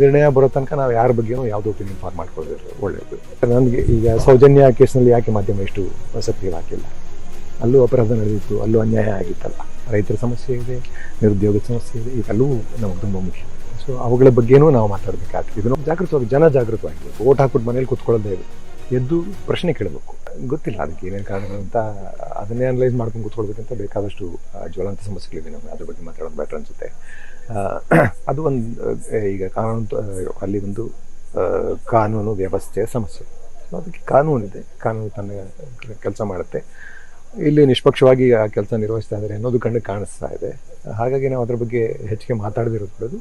ನಿರ್ಣಯ ಬರೋ ತನಕ ನಾವು ಯಾರ ಬಗ್ಗೆನೂ ಯಾವುದೋ ಒಪಿನಿಯನ್ ಫಾರ್ಮ್ ಮಾಡ್ಕೊಳ್ಳೋದು ಒಳ್ಳೆಯದು ನನಗೆ ಈಗ ಸೌಜನ್ಯ ಕೇಸ್ನಲ್ಲಿ ಯಾಕೆ ಮಾಧ್ಯಮ ಇಷ್ಟು ಸಕ್ರಿಯವಾಗಿಲ್ಲ ಅಲ್ಲೂ ಅಪರಾಧ ನಡೆದಿತ್ತು, ಅಲ್ಲೂ ಅನ್ಯಾಯ ಆಗಿತ್ತಲ್ಲ. ರೈತರ ಸಮಸ್ಯೆ ಇದೆ, ನಿರುದ್ಯೋಗದ ಸಮಸ್ಯೆ ಇದೆ, ಇದೆಲ್ಲವೂ ನಮಗೆ ತುಂಬ ಮುಖ್ಯ. ಸೊ ಅವುಗಳ ಬಗ್ಗೆನೂ ನಾವು ಮಾತಾಡಬೇಕಾಗ್ತದೆ. ಇದನ್ನು ಜಾಗೃತವಾಗಿ, ಜನ ಜಾಗೃತವಾಗಿರಬೇಕು. ಓಟ್ ಹಾಕ್ಬಿಟ್ಟು ಮನೇಲಿ ಕೂತ್ಕೊಳ್ಳೋದೇ ಇದೆ ಎದ್ದು ಪ್ರಶ್ನೆ ಕೇಳಬೇಕು. ಗೊತ್ತಿಲ್ಲ ಅದಕ್ಕೆ ಏನೇನು ಅಂತ ಅದನ್ನೇ ಅನಲೈಸ್ ಮಾಡ್ಕೊಂಡು ಕೂತ್ಕೊಳ್ಬೇಕಂತ ಬೇಕಾದಷ್ಟು ಜ್ವಲಂತ ಸಮಸ್ಯೆಗಳಿವೆ ನಮಗೆ. ಅದ್ರ ಬಗ್ಗೆ ಮಾತಾಡೋದು ಬೆಟರ್ ಅನಿಸುತ್ತೆ. ಅದು ಒಂದು ಈಗ ಕಾನೂನು ಅಲ್ಲಿ ಒಂದು ಕಾನೂನು ವ್ಯವಸ್ಥೆಯ ಸಮಸ್ಯೆ. ಅದಕ್ಕೆ ಕಾನೂನಿದೆ ಕಾನೂನು ತನ್ನ ಕೆಲಸ ಮಾಡುತ್ತೆ. ಇಲ್ಲಿ ನಿಷ್ಪಕ್ಷವಾಗಿ ಆ ಕೆಲಸ ನಿರ್ವಹಿಸ್ತಾ ಇದ್ದಾರೆ ಅನ್ನೋದು ಕಣ್ಣಿಗೆ ಕಾಣಿಸ್ತಾ ಇದೆ. ಹಾಗಾಗಿ ನಾವು ಅದ್ರ ಬಗ್ಗೆ ಹೆಚ್ಚಿಗೆ ಮಾತಾಡದಿರೋದು ಬಿಡೋದು.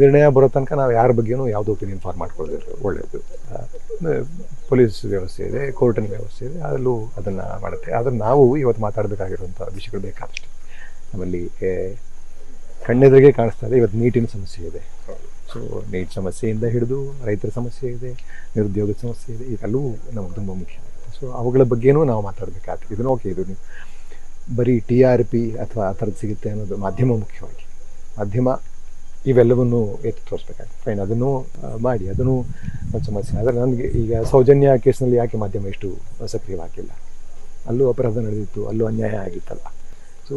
ನಿರ್ಣಯ ಬರೋ ತನಕ ನಾವು ಯಾರ ಬಗ್ಗೆನೂ ಯಾವುದೋ ಒಪಿನಿಯನ್ ಫಾರ್ಮ್ ಮಾಡ್ಕೊಳ್ಳೋದು ಒಳ್ಳೆಯದು ಪೊಲೀಸ್ ವ್ಯವಸ್ಥೆ ಇದೆ, ಕೋರ್ಟಿನ ವ್ಯವಸ್ಥೆ ಇದೆ. ಅದರಲ್ಲೂ ಅದನ್ನು ಮಾಡುತ್ತೆ. ಆದರೆ ನಾವು ಇವತ್ತು ಮಾತಾಡಬೇಕಾಗಿರುವಂಥ ವಿಷಯಗಳು ಬೇಕಾದಷ್ಟು. ನಮ್ಮಲ್ಲಿ ಕಣ್ಣೆದುರಿಗೆ ಕಾಣಿಸ್ತಾ ಇದೆ. ಇವತ್ತು ನೀಟಿನ ಸಮಸ್ಯೆ ಇದೆ. ಸೊ ನೀಟ್ ಸಮಸ್ಯೆಯಿಂದ ಹಿಡಿದು ರೈತರ ಸಮಸ್ಯೆ ಇದೆ, ನಿರುದ್ಯೋಗದ ಸಮಸ್ಯೆ ಇದೆ ಇದೆಲ್ಲವೂ ನಮಗೆ ತುಂಬ ಮುಖ್ಯ. ಸೊ ಅವುಗಳ ಬಗ್ಗೆನೂ ನಾವು ಮಾತಾಡಬೇಕಾಗ್ತದೆ ಇದನ್ನು ಓಕೆ, ಇದು ನೀವು ಬರೀ ಟಿ ಆರ್ ಪಿ ಅಥವಾ ಆ ಥರದ್ದು ಸಿಗುತ್ತೆ ಅನ್ನೋದು ಮಾಧ್ಯಮ ಮುಖ್ಯವಾಗಿ. ಮಾಧ್ಯಮ ಇವೆಲ್ಲವನ್ನು ಎತ್ತಿ ತೋರಿಸ್ಬೇಕಾಗ್ತದೆ ಫೈನ್ ಅದನ್ನು ಮಾಡಿ, ಅದನ್ನು ಒಂದು ಸಮಸ್ಯೆ. ಆದರೆ ನನಗೆ ಈಗ ಸೌಜನ್ಯ ಕೇಸ್ನಲ್ಲಿ ಯಾಕೆ ಮಾಧ್ಯಮ ಇಷ್ಟು ಸಕ್ರಿಯವಾಗಿಲ್ಲ? ಅಲ್ಲೂ ಅಪರಾಧ ನಡೆದಿತ್ತು, ಅಲ್ಲೂ ಅನ್ಯಾಯ ಆಗಿತ್ತಲ್ಲ. ಸೊ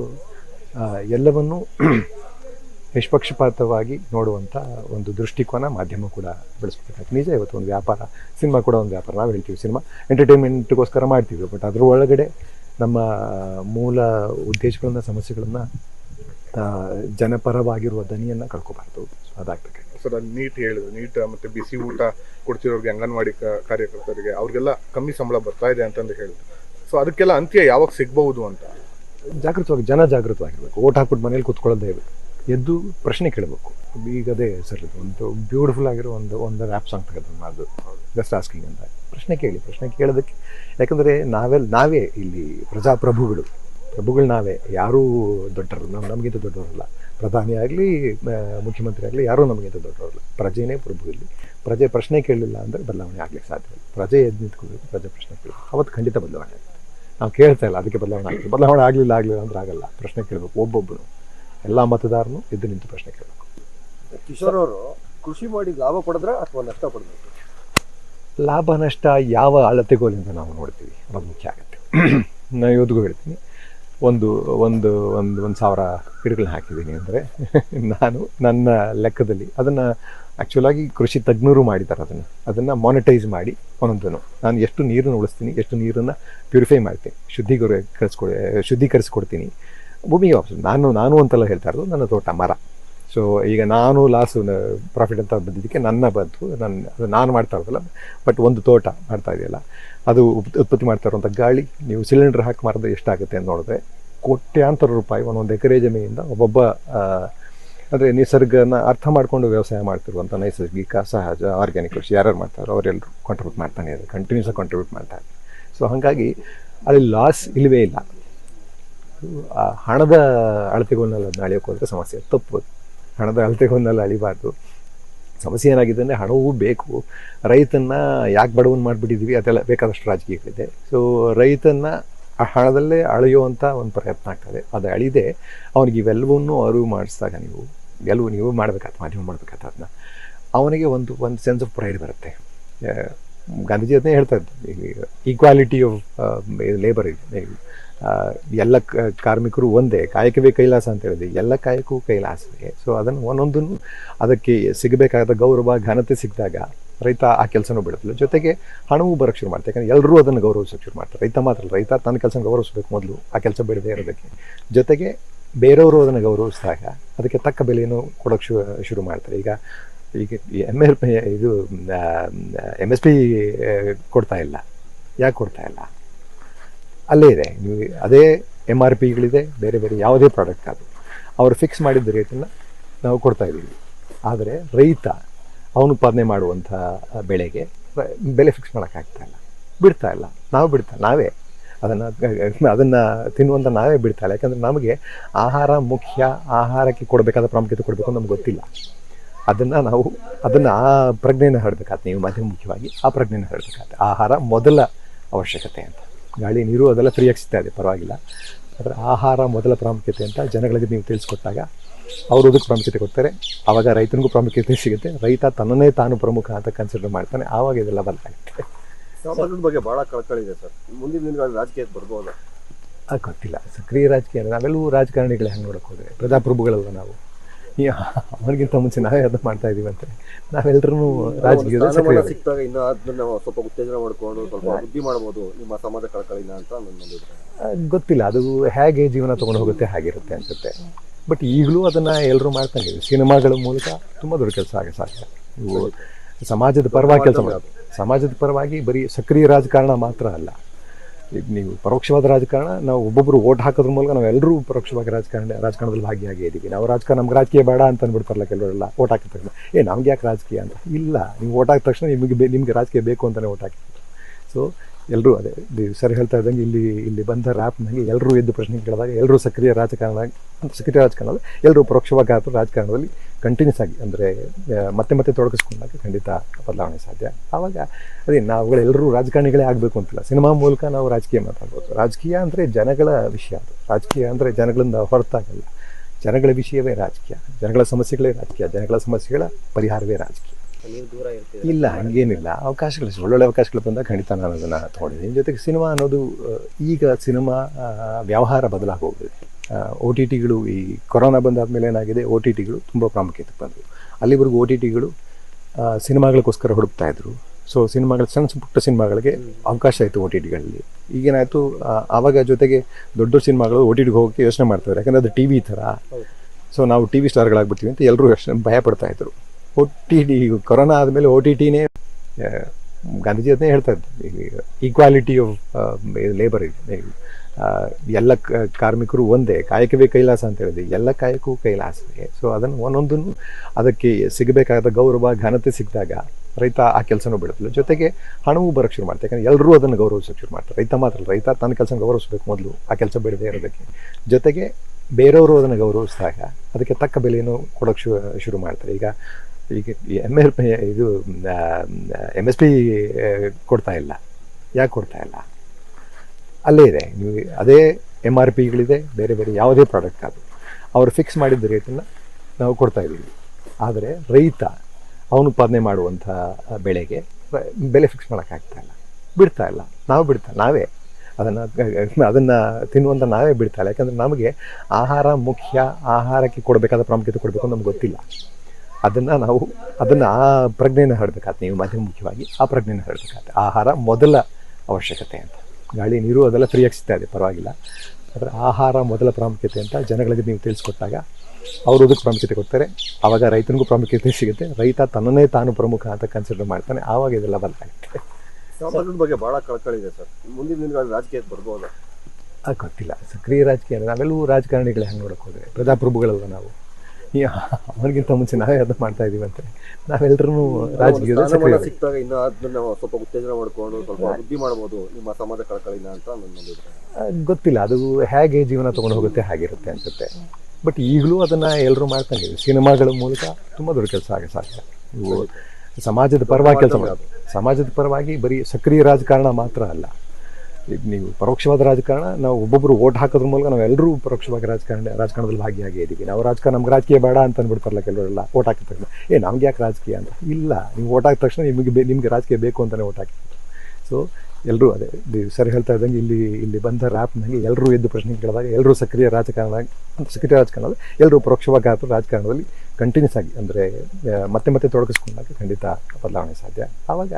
ಎಲ್ಲವನ್ನು ನಿಷ್ಪಕ್ಷಪಾತವಾಗಿ ನೋಡುವಂಥ ಒಂದು ದೃಷ್ಟಿಕೋನ ಮಾಧ್ಯಮ ಕೂಡ ಬೆಳೆಸ್ಬೇಕಾಗ್ತದೆ ನಿಜ, ಇವತ್ತು ಒಂದು ವ್ಯಾಪಾರ, ಸಿನಿಮಾ ಕೂಡ ಒಂದು ವ್ಯಾಪಾರ. ನಾವು ಹೇಳ್ತೀವಿ ಸಿನಿಮಾ. ಎಂಟರ್ಟೈನ್ಮೆಂಟ್ಗೋಸ್ಕರ ಮಾಡ್ತೀವಿ ಬಟ್ ಅದರ ಒಳಗಡೆ ನಮ್ಮ ಮೂಲ ಉದ್ದೇಶಗಳನ್ನು, ಸಮಸ್ಯೆಗಳನ್ನು ಜನಪರವಾಗಿರುವ ದನಿಯನ್ನು ಕಳ್ಕೊಬಾರ್ದು. ಸೊ ಅದಾಗ್ತದೆ. ಸರ್, ಅಲ್ಲಿ ನೀಟ್ ಹೇಳಿದ್ರು. ನೀಟ್ ಮತ್ತು ಬಿಸಿ ಊಟ ಕೊಡ್ತಿರೋರಿಗೆ, ಅಂಗನವಾಡಿ ಕಾರ್ಯಕರ್ತರಿಗೆ, ಅವ್ರಿಗೆಲ್ಲ ಕಮ್ಮಿ ಸಂಬಳ ಬರ್ತಾ ಇದೆ ಅಂತಂದು ಹೇಳಿದ್ರು. ಸೊ ಅದಕ್ಕೆಲ್ಲ ಅಂತ್ಯ ಯಾವಾಗ ಸಿಗ್ಬಹುದು ಅಂತ? ಜಾಗೃತವಾಗಿ, ಜನ ಜಾಗೃತವಾಗಿರ್ಬೇಕು. ಓಟ್ ಹಾಕ್ಬಿಟ್ಟು ಮನೇಲಿ ಕೂತ್ಕೊಳ್ಳೋದೇ ಇದೆ ಎದ್ದು ಪ್ರಶ್ನೆ ಕೇಳಬೇಕು. ಈಗ ಅದೇ ಸರ್, ಒಂದು ಬ್ಯೂಟಿಫುಲ್ ಆಗಿರೋ ಒಂದು ಒಂದು ರ್ಯಾಪ್ ಸಾಂಗ್ ತೆಗೆದು ಅದು ಜಸ್ಟ್ ಆಸ್ಕಿಂಗ್ ಅಂತ. ಪ್ರಶ್ನೆ ಕೇಳಿ, ಪ್ರಶ್ನೆ ಕೇಳೋದಕ್ಕೆ. ಯಾಕಂದರೆ ನಾವೆಲ್ಲ ನಾವೇ ಇಲ್ಲಿ ಪ್ರಜಾಪ್ರಭುಗಳು. ಪ್ರಭುಗಳು ನಾವೇ. ಯಾರೂ ದೊಡ್ಡರು ನಾವು ನಮಗಿಂತ ದೊಡ್ಡವರಲ್ಲ. ಪ್ರಧಾನಿ ಆಗಲಿ ಮುಖ್ಯಮಂತ್ರಿ ಆಗಲಿ, ಯಾರೂ ನಮಗಿಂತ ದೊಡ್ಡವರಲ್ಲ. ಪ್ರಜೆಯೇ ಪ್ರಭು ಇಲ್ಲಿ. ಪ್ರಜೆ ಪ್ರಶ್ನೆ ಕೇಳಲಿಲ್ಲ ಅಂದರೆ ಬದಲಾವಣೆ ಆಗಲಿಕ್ಕೆ ಸಾಧ್ಯ ಇಲ್ಲ. ಪ್ರಜೆ ಎದ್ದು ನಿಂತ್ಕೊಳ್ಬೇಕು ಪ್ರಜೆ ಪ್ರಶ್ನೆ ಕೇಳಬೇಕು. ಅವತ್ತು ಖಂಡಿತ ಬದಲಾವಣೆ ನಾವು ಕೇಳ್ತಾ ಇಲ್ಲ ಅದಕ್ಕೆ ಬದಲಾವಣೆ ಆಗಲಿ ಬದಲಾವಣೆ ಆಗಲಿಲ್ಲ ಆಗಲಿಲ್ಲ ಅಂದ್ರೆ ಆಗಲ್ಲ. ಪ್ರಶ್ನೆ ಕೇಳಬೇಕು. ಒಬ್ಬೊಬ್ಬರು. ಎಲ್ಲ ಮತದಾರನು ಎದ್ದು ನಿಂತು ಪ್ರಶ್ನೆ ಕೇಳಬೇಕು. ಕಿಶೋರ್ ಅವರು ಕೃಷಿ ಮಾಡಿ ಲಾಭ ಪಡೆದ್ರೆ ಅಥವಾ ನಷ್ಟ ಪಡಬೇಕು? ಲಾಭ ನಷ್ಟ ಯಾವ ಅಳತೆಗೋಲಿಂದ ನಾವು ನೋಡ್ತೀವಿ? ಅನ್ನೋದು ಮುಖ್ಯ ಆಗುತ್ತೆ. ನಾನು ಇವತ್ತಿಗೂ ಹೇಳ್ತೀನಿ. ಒಂದು ಒಂದು ಒಂದು ಒಂದು ಸಾವಿರ ಗಿಡಗಳನ್ನ ಹಾಕಿದ್ದೀನಿ ಅಂದರೆ ನಾನು ನನ್ನ ಲೆಕ್ಕದಲ್ಲಿ ಅದನ್ನು ಆ್ಯಕ್ಚುಲಾಗಿ ಕೃಷಿ ತಜ್ಞರು ಮಾಡಿದ್ದಾರೆ ಅದನ್ನು. ಅದನ್ನು ಮಾನಿಟೈಸ್ ಮಾಡಿ ಒಂದೊಂದನ್ನು ನಾನು ಎಷ್ಟು ನೀರನ್ನು ಉಳಿಸ್ತೀನಿ, ಎಷ್ಟು ನೀರನ್ನು ಪ್ಯೂರಿಫೈ ಮಾಡ್ತೀನಿ, ಶುದ್ಧೀಕರ, ಕಳಿಸ್ಕೊಡ್, ಶುದ್ಧೀಕರಿಸ್ಕೊಡ್ತೀನಿ. ಭೂಮಿಗೆ ವಾಪಸ್ ನಾನು ನಾನು ಅಂತೆಲ್ಲ ಹೇಳ್ತಾ ಇರೋದು ನನ್ನ ತೋಟ, ಮರ. ಸೊ ಈಗ ನಾನು ಲಾಸು ಪ್ರಾಫಿಟ್ ಅಂತ ಬಂದಿದ್ದಕ್ಕೆ ನನ್ನ ಬಂತು ನನ್ನ ಅದು ನಾನು ಮಾಡ್ತಾ ಇರೋದಲ್ಲ ಬಟ್ ಒಂದು ತೋಟ ಮಾಡ್ತಾ ಇದೆಯಲ್ಲ, ಅದು ಉತ್- ಉತ್ಪತ್ತಿ ಮಾಡ್ತಾ ಇರುವಂಥ ಗಾಳಿ, ನೀವು ಸಿಲಿಂಡರ್ ಹಾಕಿ ಮಾರಿದ್ರೆ ಎಷ್ಟಾಗುತ್ತೆ ಅಂತ ನೋಡಿದ್ರೆ, ಕೋಟ್ಯಾಂತರ ರೂಪಾಯಿ ಒಂದೊಂದು ಎಕರೆ ಜಮೀನಿಂದ ಒಬ್ಬೊಬ್ಬ ಅಂದರೆ ನಿಸರ್ಗನ ಅರ್ಥ ಮಾಡಿಕೊಂಡು ವ್ಯವಸಾಯ ಮಾಡ್ತಿರುವಂಥ ನೈಸರ್ಗಿಕ, ಸಹಜ ಆರ್ಗ್ಯಾನಿಕ್ ಕೃಷಿ ಯಾರ್ಯಾರು ಮಾಡ್ತಾರೋ ಅವರೆಲ್ಲರೂ ಕಾಂಟ್ರಿಬ್ಯೂಟ್ ಮಾಡ್ತಾನೆ ಇದ್ದಾರೆ ಕಂಟಿನ್ಯೂಸ್ ಆಗಿ ಕಾಂಟ್ರಿಬ್ಯೂಟ್ ಮಾಡ್ತಾರೆ. ಸೊ ಹಾಗಾಗಿ ಅಲ್ಲಿ ಲಾಸ್ ಇಲ್ಲವೇ ಇಲ್ಲ. ಆ ಹಣದ ಅಳತೆಗಳನ್ನೆಲ್ಲ ಅದನ್ನ ಅಳಿಯೋಕೆ ಹೋದರೆ ಸಮಸ್ಯೆ, ತಪ್ಪು. ಹಣದ ಅಳತೆಗಳನ್ನೆಲ್ಲ ಅಳಿಬಾರ್ದು. ಸಮಸ್ಯೆ ಏನಾಗಿದೆ ಅಂದರೆ ಹಣವೂ ಬೇಕು. ರೈತನ್ನ ಯಾಕೆ ಬಡವನ್ ಮಾಡಿಬಿಟ್ಟಿದ್ದೀವಿ ಅದೆಲ್ಲ ಬೇಕಾದಷ್ಟು ರಾಜಕೀಯಗಳಿದೆ. ಸೊ ರೈತನ್ನ ಆ ಹಣದಲ್ಲೇ ಅಳೆಯುವಂಥ ಒಂದು ಪ್ರಯತ್ನ ಆಗ್ತದೆ. ಅದು ಅಳಿದೆ, ಅವನಿಗೆ ಇವೆಲ್ಲವನ್ನೂ ಅರಿವು ಮಾಡಿಸಿದಾಗ ನೀವು ಎಲ್ಲವೂ ನೀವು ಮಾಡಬೇಕಾಗ್ತದೆ, ಮಾಧ್ಯಮ ಮಾಡಬೇಕಾಗ್ತದೆ ಅದನ್ನ. ಅವನಿಗೆ ಒಂದು ಒಂದು ಸೆನ್ಸ್ ಆಫ್ ಪ್ರೈಡ್ ಬರುತ್ತೆ. ಗಾಂಧೀಜಿ ಅದನ್ನೇ ಹೇಳ್ತಾ ಇದ್ದು. ಈಕ್ವಾಲಿಟಿ ಆಫ್ ಲೇಬರ್ ಇದೆ. ಎಲ್ಲ ಕಾರ್ಮಿಕರು ಒಂದೇ, ಕಾಯಕವೇ ಕೈಲಾಸ ಅಂತ ಹೇಳಿದೆ. ಎಲ್ಲ ಕಾಯಕವೂ ಕೈಲಾಸವೇ. ಸೊ ಅದನ್ನು ಒಂದೊಂದನ್ನು ಅದಕ್ಕೆ ಸಿಗಬೇಕಾದ ಗೌರವ, ಘನತೆ ಸಿಕ್ಕಿದಾಗ ರೈತ ಆ ಕೆಲಸನೂ ಬಿಡುತ್ತಿಲ್ಲ. ಜೊತೆಗೆ ಹಣವೂ ಬರೋಕ್ಕೆ ಶುರು ಮಾಡ್ತಾರೆ ಯಾಕಂದರೆ ಎಲ್ಲರೂ ಅದನ್ನು ಗೌರವಿಸೋಕೆ ಶುರು ಮಾಡ್ತಾರೆ. ರೈತ ಮಾತ್ರ ರೈತ ತನ್ನ ಕೆಲಸ ಗೌರವಿಸ್ಬೇಕು ಮೊದಲು. ಆ ಕೆಲಸ ಬಿಡದೇ ಇರೋದಕ್ಕೆ. ಜೊತೆಗೆ ಬೇರೆಯವರು ಅದನ್ನು ಗೌರವಿಸಿದಾಗ ಅದಕ್ಕೆ ತಕ್ಕ ಬೆಲೆಯನ್ನು ಕೊಡೋಕ್ಕೆ ಶು, ಶುರು ಮಾಡ್ತಾರೆ. ಈಗ ಈಗ ಎಂ ಎಲ್ ಇದು ಎಂ ಎಸ್ ಪಿ ಕೊಡ್ತಾ ಇಲ್ಲ. ಯಾಕೆ ಕೊಡ್ತಾ ಇಲ್ಲ? ಅಲ್ಲೇ ಇದೆ. ನೀವು ಅದೇ ಎಂ ಆರ್ ಪಿಗಳಿದೆ. ಬೇರೆ ಬೇರೆ ಯಾವುದೇ ಪ್ರಾಡಕ್ಟ್ ಅದು. ಅವರು ಫಿಕ್ಸ್ ಮಾಡಿದ್ದ ರೇಟನ್ನು ನಾವು ಕೊಡ್ತಾ ಇದ್ದೀವಿ. ಆದರೆ ರೈತ ಅವನು ಉತ್ಪಾದನೆ ಮಾಡುವಂಥ ಬೆಳೆಗೆ ಬೆಲೆ ಫಿಕ್ಸ್ ಮಾಡೋಕ್ಕಾಗ್ತಾ ಇಲ್ಲ. ಬಿಡ್ತಾ ಇಲ್ಲ. ನಾವು ಬಿಡ್ತಾ ನಾವೇ ಅದನ್ನು ಅದನ್ನು ತಿನ್ನುವಂಥ ನಾವೇ ಬಿಡ್ತಾ ಇಲ್ಲ. ಯಾಕಂದರೆ ನಮಗೆ ಆಹಾರ ಮುಖ್ಯ, ಆಹಾರಕ್ಕೆ ಕೊಡಬೇಕಾದ ಪ್ರಾಮುಖ್ಯತೆ ಕೊಡಬೇಕು ನಮ್ಗೆ ಗೊತ್ತಿಲ್ಲ. ಅದನ್ನು ನಾವು, ಅದನ್ನು ಆ ಪ್ರಜ್ಞೆನ ಹರಡಬೇಕಾಗ್ತದೆ ನೀವು ಮಾಧ್ಯಮ ಮುಖ್ಯವಾಗಿ ಆ ಪ್ರಜ್ಞೆನ ಹರಡಬೇಕಾಗ್ತದೆ ಆಹಾರ ಮೊದಲ ಅವಶ್ಯಕತೆ ಅಂತ. ಗಾಳಿ, ನೀರು ಅದೆಲ್ಲ ಫ್ರೀಯಾಗಿ ಸಿಗ್ತಾ ಇದೆ. ಪರವಾಗಿಲ್ಲ. ಆದರೆ ಆಹಾರ ಮೊದಲ ಪ್ರಾಮುಖ್ಯತೆ ಅಂತ ಜನಗಳಿಗೆ ನೀವು ತಿಳಿಸ್ಕೊಟ್ಟಾಗ ಅವರು ಅದಕ್ಕೆ ಪ್ರಾಮುಖ್ಯತೆ ಕೊಡ್ತಾರೆ. ಆವಾಗ ರೈತನಿಗೂ ಪ್ರಾಮುಖ್ಯತೆ ಸಿಗುತ್ತೆ. ರೈತ ತನ್ನನ್ನೇ ತಾನು ಪ್ರಮುಖ ಅಂತ ಕನ್ಸಿಡರ್ ಮಾಡ್ತಾನೆ. ಆವಾಗ ಇದೆಲ್ಲ ಬದಲಾಗುತ್ತೆ ಸಾಮಾನ್ಯದ ಬಗ್ಗೆ ಬಹಳ ಕಳಕಳಿ ಇದೆ ಸರ್. ಮುಂದಿನ ದಿನಗಳಲ್ಲಿ ರಾಜಕೀಯಕ್ಕೆ ಬರ್ಬೋದು? ಅದು ಗೊತ್ತಿಲ್ಲ. ಸಕ್ರಿಯ ರಾಜಕೀಯ ನಾವೆಲ್ಲೂ ನಾವೆಲ್ಲವೂ ರಾಜಕಾರಣಿಗಳೇ ಹಂಗೆ ನೋಡಕ್ಕೆ ಹೋದರೆ. ಪ್ರಜಾಪ್ರಭುಗಳಲ್ಲ ನಾವು? ಈ ಅವರಿಗಿಂತ ಮುಂಚೆ ನಾವೇ ಅದನ್ನ ಮಾಡ್ತಾ ಇದೀವಿ ಅಂತ. ನಾವೆಲ್ಲರೂ ರಾಜಕೀಯ ಸಿಕ್ತಾಗ ಇನ್ನು ಅದನ್ನ ಸ್ವಲ್ಪ ಉತ್ತೇಜನ ಮಾಡ್ಕೊಂಡು ಸ್ವಲ್ಪ ಬುದ್ಧಿ ಮಾಡ್ಬೋದು ನಿಮ್ಮ ಸಮಾಜ ಕಳಕಳಿನ ಅಂತ ಗೊತ್ತಿಲ್ಲ. ಅದು ಹೇಗೆ ಜೀವನ ತೊಗೊಂಡು ಹೋಗುತ್ತೆ ಹಾಗಿರುತ್ತೆ ಅನ್ಸುತ್ತೆ. ಬಟ್ ಈಗಲೂ ಅದನ್ನು ಎಲ್ಲರೂ ಮಾಡ್ತಾನೆ ಸಿನಿಮಾಗಳ ಮೂಲಕ ತುಂಬ ದೊಡ್ಡ ಕೆಲಸ ಆಗ ಸಾಧ್ಯ. ಸಮಾಜದ ಪರವಾಗಿ ಕೆಲಸ ಮಾಡೋದು ಸಮಾಜದ ಪರವಾಗಿ ಬರೀ ಸಕ್ರಿಯ ರಾಜಕಾರಣ ಮಾತ್ರ ಅಲ್ಲ. ನೀವು ಪರೋಕ್ಷವಾದ ರಾಜಕಾರಣ, ನಾವು ಒಬ್ಬೊಬ್ಬರು ಓಟ್ ಹಾಕೋದ್ರ ಮೂಲಕ ನಾವೆಲ್ಲರೂ ಪರೋಕ್ಷವಾಗಿ ರಾಜಕಾರಣ, ರಾಜಕಾರಣದಲ್ಲಿ ಭಾಗಿಯಾಗಿ ಇದ್ದೀವಿ ನಾವು ರಾಜಕಾರಣ ನಮ್ಗೆ ರಾಜಕೀಯ ಬೇಡ ಅಂತ ಅಂದ್ಬಿಡ್ತಾರಲ್ಲ ಕೆಲವರೆಲ್ಲ, ಓಟ್ ಹಾಕಿದ ತಕ್ಷಣ. ಏ, ನಮ್ಗೆ ಯಾಕೆ ರಾಜಕೀಯ ಅಂತ? ಇಲ್ಲ, ನೀವು ಓಟ್ ಹಾಕಿದ ತಕ್ಷಣ ನಿಮಗೆ ನಿಮಗೆ ರಾಜಕೀಯ ಬೇಕು ಅಂತಲೇ ಓಟ್ ಹಾಕಿ ಸೊ ಎಲ್ಲರೂ ಅದೇ ಸರ್ ಹೇಳ್ತಾ ಇದ್ದಂಗೆ ಇಲ್ಲಿ ಇಲ್ಲಿ ಬಂದ ರ್ಯಾಪ್ನಾಗೆ ಎಲ್ಲರೂ ಎದ್ದು ಪ್ರಶ್ನೆ ಕೇಳಿದಾಗ ಎಲ್ಲರೂ ಸಕ್ರಿಯ ರಾಜಕಾರಣ ಸಕ್ರಿಯ ರಾಜಕಾರಣದಲ್ಲಿ ಎಲ್ಲರೂ ಪರೋಕ್ಷವಾಗಿ ಆದರೂ ರಾಜಕಾರಣದಲ್ಲಿ ಕಂಟಿನ್ಯೂಸ್ ಆಗಿ, ಅಂದರೆ ಮತ್ತೆ ಮತ್ತೆ ತೊಡಗಿಸ್ಕೊಂಡಾಗ ಖಂಡಿತ ಬದಲಾವಣೆ ಸಾಧ್ಯ. ಆವಾಗ, ಅದೇ ನಾವುಗಳೆಲ್ಲರೂ ರಾಜಕಾರಣಿಗಳೇ ಆಗಬೇಕು ಅಂತಿಲ್ಲ. ಸಿನಿಮಾ ಮೂಲಕ ನಾವು ರಾಜಕೀಯ ಮಾತಾಡ್ಬೋದು. ರಾಜಕೀಯ ಅಂದರೆ ಜನಗಳ ವಿಷಯ ಅದು. ರಾಜಕೀಯ ಅಂದರೆ ಜನಗಳಿಂದ ಹೊರತಾಗಲ್ಲ. ಜನಗಳ ವಿಷಯವೇ ರಾಜಕೀಯ. ಜನಗಳ ಸಮಸ್ಯೆಗಳೇ ರಾಜಕೀಯ. ಜನಗಳ ಸಮಸ್ಯೆಗಳ ಪರಿಹಾರವೇ ರಾಜಕೀಯ. ಇಲ್ಲ ಹಂಗೇನಿಲ್ಲ. ಅವಕಾಶಗಳು ಒಳ್ಳೊಳ್ಳೆ ಅವಕಾಶಗಳು ಬಂದಾಗ ಖಂಡಿತ ನಾನು ಅದನ್ನು ತೊಗೊಂಡಿದ್ದೀನಿ. ಜೊತೆಗೆ ಸಿನಿಮಾ ಅನ್ನೋದು ಈಗ ಸಿನಿಮಾ ವ್ಯವಹಾರ ಬದಲಾಗೋಗಿದೆ. ಒ ಟಿ ಟಿಗಳು ಈ ಕೊರೋನಾ ಬಂದಾದ್ಮೇಲೆ ಏನಾಗಿದೆ ಒ ಟಿ ಟಿಗಳು ತುಂಬ ಪ್ರಾಮುಖ್ಯತೆ ಬಂದವು. ಅಲ್ಲಿವರೆಗೂ ಒ ಟಿ ಟಿಗಳು ಸಿನಿಮಾಗಳಿಗೋಸ್ಕರ ಹುಡುಕ್ತಾ ಇದ್ರು. ಸೊ ಸಿನಿಮಾಗಳು ಸಣ್ಣ ಪುಟ್ಟ ಸಿನಿಮಾಗಳಿಗೆ ಅವಕಾಶ ಆಯಿತು ಒ ಟಿ ಟಿಗಳಲ್ಲಿ ಈಗೇನಾಯಿತು ಆವಾಗ ಜೊತೆಗೆ ದೊಡ್ಡ ದೊಡ್ಡ ಸಿನಿಮಾಗಳು ಓ ಟಿ ಟಿಗೆ ಹೋಗೋಕ್ಕೆ ಯೋಚನೆ ಮಾಡ್ತಾರೆ ಯಾಕಂದರೆ ಅದು ಟಿ ವಿ ಥರ. ಸೊ ನಾವು ಟಿ ವಿ ಸ್ಟಾರ್ಗಳಾಗ್ಬಿಡ್ತೀವಿ ಅಂತ ಎಲ್ಲರೂ ಯೋಚನೆ ಭಯ ಪಡ್ತಾ ಇದ್ರು. ಓ ಟಿ ಟಿ ಕೊರೋನಾ ಆದಮೇಲೆ ಓ ಟಿ ಟಿನೇ ಗಾಂಧೀಜಿ ಅದನ್ನೇ ಹೇಳ್ತಾ ಇದ್ರು. ಈಕ್ವಾಲಿಟಿ ಆಫ್ ಲೇಬರ್ ಇದೆ ಎಲ್ಲ ಕಾರ್ಮಿಕರು ಒಂದೇ, ಕಾಯಕವೇ ಕೈಲಾಸ ಅಂತ ಹೇಳಿದೆ ಎಲ್ಲ ಕಾಯಕವೂ ಕೈಲಾಸವೇ ಸೊ ಅದನ್ನು ಒಂದೊಂದನ್ನು ಅದಕ್ಕೆ ಸಿಗಬೇಕಾದ ಗೌರವ, ಘನತೆ ಸಿಕ್ಕಿದಾಗ ರೈತ ಆ ಕೆಲಸನೂ ಬಿಡುತ್ತಿಲ್ಲ ಜೊತೆಗೆ ಹಣವೂ ಬರೋಕ್ಕೆ ಶುರು ಮಾಡ್ತಾರೆ. ಯಾಕಂದರೆ ಎಲ್ಲರೂ ಅದನ್ನು ಗೌರವಿಸೋಕೆ ಶುರು ಮಾಡ್ತಾರೆ. ರೈತ ಮಾತ್ರ ರೈತ ತನ್ನ ಕೆಲಸ ಗೌರವಿಸ್ಬೇಕು ಮೊದಲು. ಆ ಕೆಲಸ ಬಿಡದೇ ಇರೋದಕ್ಕೆ. ಜೊತೆಗೆ ಬೇರೆಯವರು ಅದನ್ನು ಗೌರವಿಸಿದಾಗ ಅದಕ್ಕೆ ತಕ್ಕ ಬೆಲೆಯನ್ನು ಕೊಡೋಕ್ಕೆ ಶುರು ಮಾಡ್ತಾರೆ. ಈಗ ಈಗ ಎಂ ಎಲ್ ಇದು ಎಂ ಎಸ್ ಪಿ ಕೊಡ್ತಾ ಇಲ್ಲ. ಯಾಕೆ ಕೊಡ್ತಾ ಇಲ್ಲ? ಅಲ್ಲೇ ಇದೆ. ನೀವು ಅದೇ ಎಂ ಆರ್ ಪಿಗಳಿದೆ ಬೇರೆ ಬೇರೆ ಯಾವುದೇ ಪ್ರಾಡಕ್ಟ್ ಅದು. ಅವರು ಫಿಕ್ಸ್ ಮಾಡಿದ್ದ ರೇಟನ್ನು ನಾವು ಕೊಡ್ತಾ ಇದ್ದೀವಿ. ಆದರೆ ರೈತ, ಅವನು ಉತ್ಪಾದನೆ ಮಾಡುವಂಥ ಬೆಳೆಗೆ ಬೆಲೆ ಫಿಕ್ಸ್ ಮಾಡೋಕ್ಕಾಗ್ತಾ ಇಲ್ಲ. ಬಿಡ್ತಾ ಇಲ್ಲ. ನಾವು ಬಿಡ್ತಾ, ನಾವೇ. ಅದನ್ನು ಅದನ್ನು ತಿನ್ನುವಂಥ ನಾವೇ ಬಿಡ್ತಾ ಇಲ್ಲ. ಯಾಕಂದರೆ ನಮಗೆ ಆಹಾರ ಮುಖ್ಯ, ಆಹಾರಕ್ಕೆ ಕೊಡಬೇಕಾದ ಪ್ರಾಮುಖ್ಯತೆ ಕೊಡಬೇಕು ನಮ್ಗೆ ಗೊತ್ತಿಲ್ಲ. ಅದನ್ನು ನಾವು ಅದನ್ನು ಆ ಪ್ರಜ್ಞೆನ ಹೇಳಬೇಕಾಗ್ತದೆ ನೀವು ಮಾಧ್ಯಮ ಮುಖ್ಯವಾಗಿ ಆ ಪ್ರಜ್ಞೆನ ಹೇಳಬೇಕಾಗ್ತದೆ ಆಹಾರ ಮೊದಲ ಅವಶ್ಯಕತೆ ಅಂತ. ಗಾಳಿ ನೀರು ಅದೆಲ್ಲ ಫ್ರೀಯಾಗಿ ಸಿಗ್ತಾ ಇದೆ ಪರವಾಗಿಲ್ಲ. ಆದರೆ ಆಹಾರ ಮೊದಲ ಪ್ರಾಮುಖ್ಯತೆ ಅಂತ ಜನಗಳಿಗೆ ನೀವು ತಿಳಿಸ್ಕೊಟ್ಟಾಗ ಅವರು ಅದಕ್ಕೆ ಪ್ರಾಮುಖ್ಯತೆ ಕೊಡ್ತಾರೆ. ಆವಾಗ ರೈತನಿಗೂ ಪ್ರಾಮುಖ್ಯತೆ ಸಿಗುತ್ತೆ. ರೈತ ತನ್ನನ್ನೇ ತಾನು ಪ್ರಮುಖ ಅಂತ ಕನ್ಸಿಡರ್ ಮಾಡ್ತಾನೆ. ಆವಾಗ ಇದೆಲ್ಲ ಬದಲಾಗುತ್ತೆ ಸಮಾಜದ ಬಗ್ಗೆ ಭಾಳ ಕಳಕಳಿ ಇದೆ ಸರ್. ಮುಂದಿನ ದಿನಗಳಲ್ಲಿ ರಾಜಕೀಯಕ್ಕೆ ಬರ್ಬೋದು? ಗೊತ್ತಿಲ್ಲ. ಸಕ್ರಿಯ ರಾಜಕೀಯ ನಾವೆಲ್ಲವೂ ರಾಜಕಾರಣಿಗಳೇ ಹಂಗೆ ನೋಡಕ್ಕೆ ಹೋದರೆ. ಪ್ರಜಾಪ್ರಭುಗಳಲ್ಲ ನಾವು? ಈ ಅವರಿಗಿಂತ ಮುಂಚೆ ನಾವೇ ಅದು ಮಾಡ್ತಾ ಇದೀವಿ ಅಂತ ನಾವೆಲ್ಲರೂ ರಾಜಕೀಯ ಸಿಕ್ತಾಗ ಇನ್ನು ಅದನ್ನ ನಾವು ಸ್ವಲ್ಪ ಉತ್ತೇಜನ ಮಾಡ್ಕೊಂಡು ಸ್ವಲ್ಪ ಬುದ್ಧಿ ಮಾಡ್ಬೋದು ನಿಮ್ಮ ಸಮಾಜ ಕಳಕಳಿನ ಅಂತ ಗೊತ್ತಿಲ್ಲ ಅದು ಹೇಗೆ ಜೀವನ ತಗೊಂಡು ಹೋಗುತ್ತೆ ಹಾಗಿರುತ್ತೆ ಅನ್ಸುತ್ತೆ. ಬಟ್ ಈಗಲೂ ಅದನ್ನ ಎಲ್ಲರೂ ಮಾಡ್ತಾ ಇದ್ದೀವಿ. ಸಿನಿಮಾಗಳ ಮೂಲಕ ತುಂಬಾ ದೊಡ್ಡ ಕೆಲಸ ಆಗ ಸಾಧ್ಯ. ಸಮಾಜದ ಪರವಾಗಿ ಕೆಲಸ ಮಾಡೋದು ಸಮಾಜದ ಪರವಾಗಿ ಬರೀ ಸಕ್ರಿಯ ರಾಜಕಾರಣ ಮಾತ್ರ ಅಲ್ಲ. ಈಗ ನೀವು ಪರೋಕ್ಷವಾದ ರಾಜಕಾರಣ, ನಾವು ಒಬ್ಬೊಬ್ಬರು ಓಟ್ ಹಾಕೋದ್ರ ಮೂಲಕ ನಾವೆಲ್ಲರೂ ಪರೋಕ್ಷವಾಗಿ ರಾಜಕಾರಣ, ರಾಜಕಾರಣದಲ್ಲಿ ಭಾಗಿಯಾಗಿ ಇದ್ದೀವಿ ನಾವು ರಾಜಕಾರಣ ನಮ್ಗೆ ರಾಜಕೀಯ ಬೇಡ ಅಂತ ಅಂದ್ಬಿಡ್ತಾರಲ್ಲ ಕೆಲವರೆಲ್ಲ ಓಟ್ ಹಾಕಿದ ತಕ್ಷಣ. ಏ, ನಮ್ಗೆ ಯಾಕೆ ರಾಜಕೀಯ ಅಂತ? ಇಲ್ಲ, ನೀವು ಓಟ್ ಹಾಕಿದ ತಕ್ಷಣ ನಿಮಗೆ ನಿಮಗೆ ರಾಜಕೀಯ ಬೇಕು ಅಂತಲೇ ಓಟ್ ಹಾಕಿ ಸೊ ಎಲ್ಲರೂ ಅದೇ ಸರ್ ಹೇಳ್ತಾ ಇದ್ದಂಗೆ ಇಲ್ಲಿ ಇಲ್ಲಿ ಬಂದ ರ್ಯಾಪ್ನಲ್ಲಿ ಎಲ್ಲರೂ ಎದ್ದು ಪ್ರಶ್ನೆ ಕೇಳಿದಾಗ ಎಲ್ಲರೂ ಸಕ್ರಿಯ ರಾಜಕಾರಣ ಸಕ್ರಿಯ ರಾಜಕಾರಣದಲ್ಲಿ ಎಲ್ಲರೂ ಪರೋಕ್ಷವಾಗಿ ರಾಜಕಾರಣದಲ್ಲಿ ಕಂಟಿನ್ಯೂಸ್ ಆಗಿ, ಅಂದರೆ ಮತ್ತೆ ಮತ್ತೆ ತೊಡಗಿಸ್ಕೊಂಡಾಗ ಖಂಡಿತ ಬದಲಾವಣೆ ಸಾಧ್ಯ. ಆವಾಗ,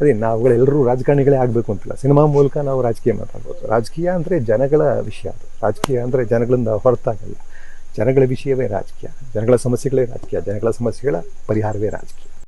ಅದೇ ನಾವುಗಳೆಲ್ಲರೂ ರಾಜಕಾರಣಿಗಳೇ ಆಗಬೇಕು ಅಂತಿಲ್ಲ. ಸಿನಿಮಾ ಮೂಲಕ ನಾವು ರಾಜಕೀಯ ಮಾತಾಡ್ಬೋದು. ರಾಜಕೀಯ ಅಂದರೆ ಜನಗಳ ವಿಷಯ ಅದು. ರಾಜಕೀಯ ಅಂದರೆ ಜನಗಳಿಂದ ಹೊರತಾಗಲ್ಲ. ಜನಗಳ ವಿಷಯವೇ ರಾಜಕೀಯ. ಜನಗಳ ಸಮಸ್ಯೆಗಳೇ ರಾಜಕೀಯ. ಜನಗಳ ಸಮಸ್ಯೆಗಳ ಪರಿಹಾರವೇ ರಾಜಕೀಯ.